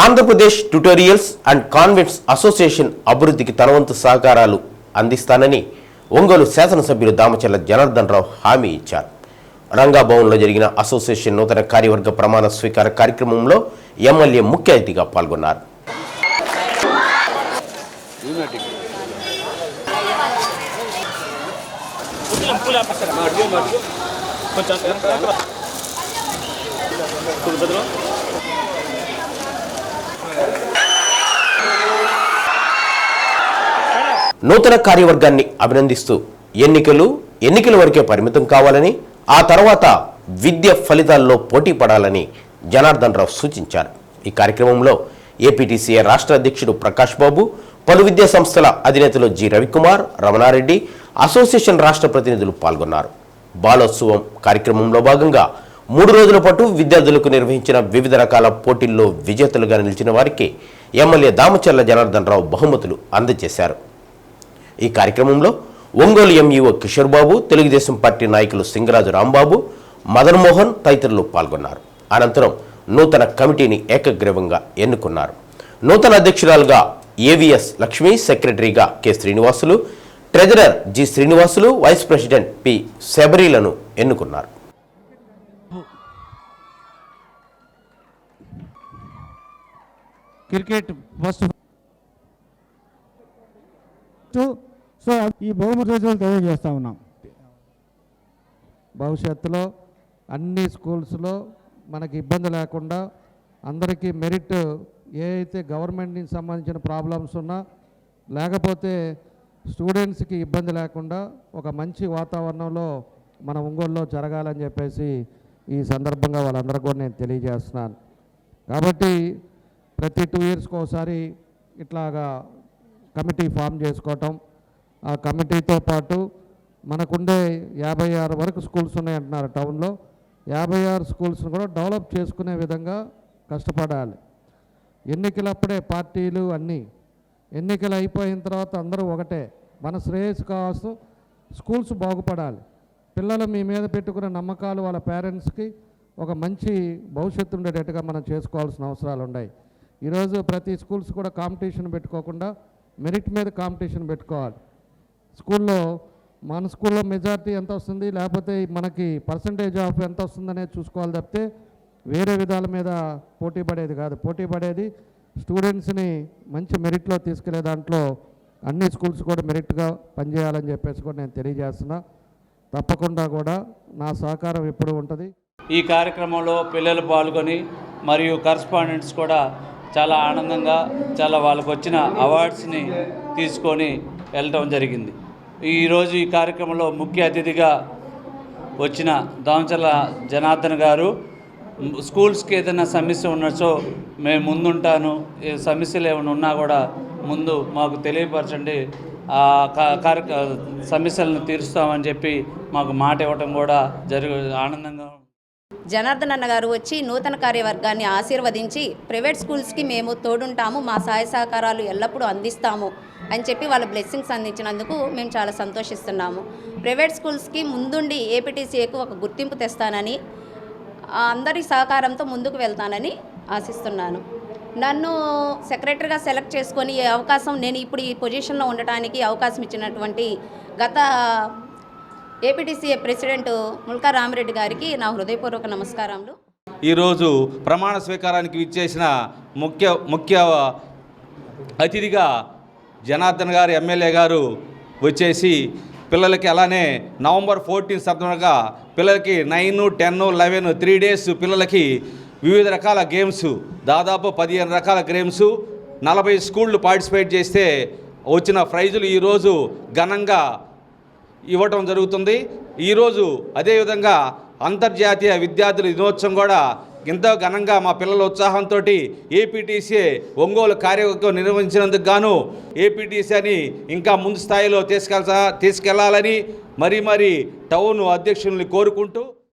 Andhra Pradesh tutorials and convents association అభివృద్ధికి తనవంతు సహకారాలు అందిస్తానని ఒంగోలు శాసనసభ్యులు దామచర్ల జనార్దన్ రావు హామీ ఇచ్చారు. రంగాభవన్లో జరిగిన అసోసియేషన్ నూతన కార్యవర్గ ప్రమాణ స్వీకార కార్యక్రమంలో ఎమ్మెల్యే ముఖ్య అతిథిగా పాల్గొన్నారు. నూతన కార్యవర్గాన్ని అభినందిస్తూ ఎన్నికలు ఎన్నికల వరకే పరిమితం కావాలని ఆ తర్వాత విద్య ఫలితాల్లో పోటీ పడాలని జనార్దన్ రావు సూచించారు. ఈ కార్యక్రమంలో ఏపీటీసీఏ రాష్ట్ర అధ్యక్షుడు ప్రకాష్ బాబు పలు విద్యా సంస్థల అధినేతలు జి. రవికుమార్ రమణారెడ్డి అసోసియేషన్ రాష్ట్ర ప్రతినిధులు పాల్గొన్నారు. బాలోత్సవం కార్యక్రమంలో భాగంగా మూడు రోజుల పాటు విద్యార్థులకు నిర్వహించిన వివిధ రకాల పోటీల్లో విజేతలుగా నిలిచిన వారికి ఎమ్మెల్యే దామచర్ల జనార్దన్ రావు బహుమతులు అందజేశారు. ఈ కార్యక్రమంలో ఒంగోలు ఎంఈఓ కిషోర్ బాబు తెలుగుదేశం పార్టీ నాయకులు సింగరాజు రాంబాబు మదన్ మోహన్ తదితరులు పాల్గొన్నారు. అనంతరం నూతన కమిటీని ఏకగ్రీవంగా ఎన్నుకున్నారు. నూతన అధ్యక్షురాలుగా ఏవిఎస్ లక్ష్మి సెక్రటరీగా K Srinivasulu treasurer G Srinivasulu vice president P శబరీలను ఎన్నుకున్నారు. క్రికెట్ ఫస్ట్ సో ఈ బహుమతి రోజులు తెలియజేస్తా ఉన్నాం. భవిష్యత్తులో అన్ని స్కూల్స్లో మనకి ఇబ్బంది లేకుండా అందరికీ మెరిట్ ఏ అయితే గవర్నమెంట్కి సంబంధించిన ప్రాబ్లమ్స్ ఉన్నా లేకపోతే స్టూడెంట్స్కి ఇబ్బంది లేకుండా ఒక మంచి వాతావరణంలో మన ఒంగోలులో జరగాలని చెప్పేసి ఈ సందర్భంగా వాళ్ళందరూ కూడా నేను తెలియజేస్తున్నాను. కాబట్టి ప్రతి టూ ఇయర్స్కి ఒకసారి ఇట్లాగా కమిటీ ఫామ్ చేసుకోవటం ఆ కమిటీతో పాటు మనకుండే యాభై ఆరు వరకు స్కూల్స్ ఉన్నాయంటున్నారు టౌన్లో. యాభై ఆరు స్కూల్స్ని కూడా డెవలప్ చేసుకునే విధంగా కష్టపడాలి. ఎన్నికలప్పుడే పార్టీలు అన్నీ ఎన్నికలు అయిపోయిన తర్వాత అందరూ ఒకటే మన శ్రేయస్సు కావాల్సిన స్కూల్స్ బాగుపడాలి. పిల్లలు మీ మీద పెట్టుకున్న నమ్మకాలు వాళ్ళ పేరెంట్స్కి ఒక మంచి భవిష్యత్తు ఉండేటట్టుగా మనం చేసుకోవాల్సిన అవసరాలు ఉన్నాయి. ఈరోజు ప్రతి స్కూల్స్ కూడా కాంపిటీషన్ పెట్టుకోకుండా మెరిట్ మీద కాంపిటీషన్ పెట్టుకోవాలి. స్కూల్లో మన స్కూల్లో మెజార్టీ ఎంత వస్తుంది? లేకపోతే మనకి పర్సంటేజ్ ఆఫ్ ఎంత వస్తుందనేది చూసుకోవాలి తప్పితే వేరే విధాల మీద పోటీ పడేది కాదు. పోటీ పడేది స్టూడెంట్స్ని మంచి మెరిట్లో తీసుకెళ్ళే దాంట్లో అన్ని స్కూల్స్ కూడా మెరిట్గా పనిచేయాలని చెప్పేసి కూడా నేను తెలియజేస్తున్నా. తప్పకుండా కూడా నా సహకారం ఎప్పుడు ఉంటుంది. ఈ కార్యక్రమంలో పిల్లలు పాల్గొని మరియు కరస్పాండెంట్స్ కూడా చాలా ఆనందంగా చాలా వాళ్ళకు వచ్చిన అవార్డ్స్ని తీసుకొని వెళ్ళటం జరిగింది. ఈరోజు ఈ కార్యక్రమంలో ముఖ్య అతిథిగా వచ్చిన దామచల జనార్దన్ గారు స్కూల్స్కి ఏదైనా సమస్య ఉన్నచో మేము ముందుంటాను ఏ సమస్యలు ఏమైనా ఉన్నా కూడా ముందు మాకు తెలియపరచండి కార్య సమస్యలను తీరుస్తామని చెప్పి మాకు మాట ఇవ్వటం కూడా జరుగు ఆనందంగా జనార్దన్ అన్న గారు వచ్చి నూతన కార్యవర్గాన్ని ఆశీర్వదించి ప్రైవేట్ స్కూల్స్కి మేము తోడుంటాము మా సహాయ సహకారాలు ఎల్లప్పుడూ అందిస్తాము అని చెప్పి వాళ్ళ బ్లెస్సింగ్స్ అందించినందుకు మేము చాలా సంతోషిస్తున్నాము. ప్రైవేట్ స్కూల్స్కి ముందుండి ఏపీటీసీఏకు ఒక గుర్తింపు తెస్తానని అందరి సహకారంతో ముందుకు వెళ్తానని ఆశిస్తున్నాను. నన్ను సెక్రటరీగా సెలెక్ట్ చేసుకొని అవకాశం నేను ఇప్పుడు ఈ పొజిషన్లో ఉండటానికి అవకాశం ఇచ్చినటువంటి గత ఏపీటీసీఏ ప్రెసిడెంట్ ముల్కా రామిరెడ్డి గారికి నా హృదయపూర్వక నమస్కారాలు ఈరోజు ప్రమాణ స్వీకారానికి ఇచ్చేసిన ముఖ్య ముఖ్య అతిథిగా జనార్దన్ గారు ఎమ్మెల్యే గారు వచ్చేసి పిల్లలకి అలానే నవంబర్ ఫోర్టీన్ సందర్భంగా పిల్లలకి nine ten eleven three days పిల్లలకి వివిధ రకాల గేమ్స్ దాదాపు పదిహేను రకాల గేమ్స్ నలభై స్కూళ్ళు పార్టిసిపేట్ చేస్తే వచ్చిన ప్రైజులు ఈరోజు ఘనంగా ఇవ్వటం జరుగుతుంది. ఈరోజు అదేవిధంగా అంతర్జాతీయ విద్యార్థుల దినోత్సవం కూడా ఎంతో ఘనంగా మా పిల్లల ఉత్సాహంతో ఏపీటీసీ ఒంగోలు కార్యక్రమం నిర్వహించినందుకు గాను ఏపీటీసీ అని ఇంకా ముందు స్థాయిలో తీసుకెళ్ళ తీసుకెళ్ళాలని మరీ మరీ టౌన్ అధ్యక్షుల్ని కోరుకుంటూ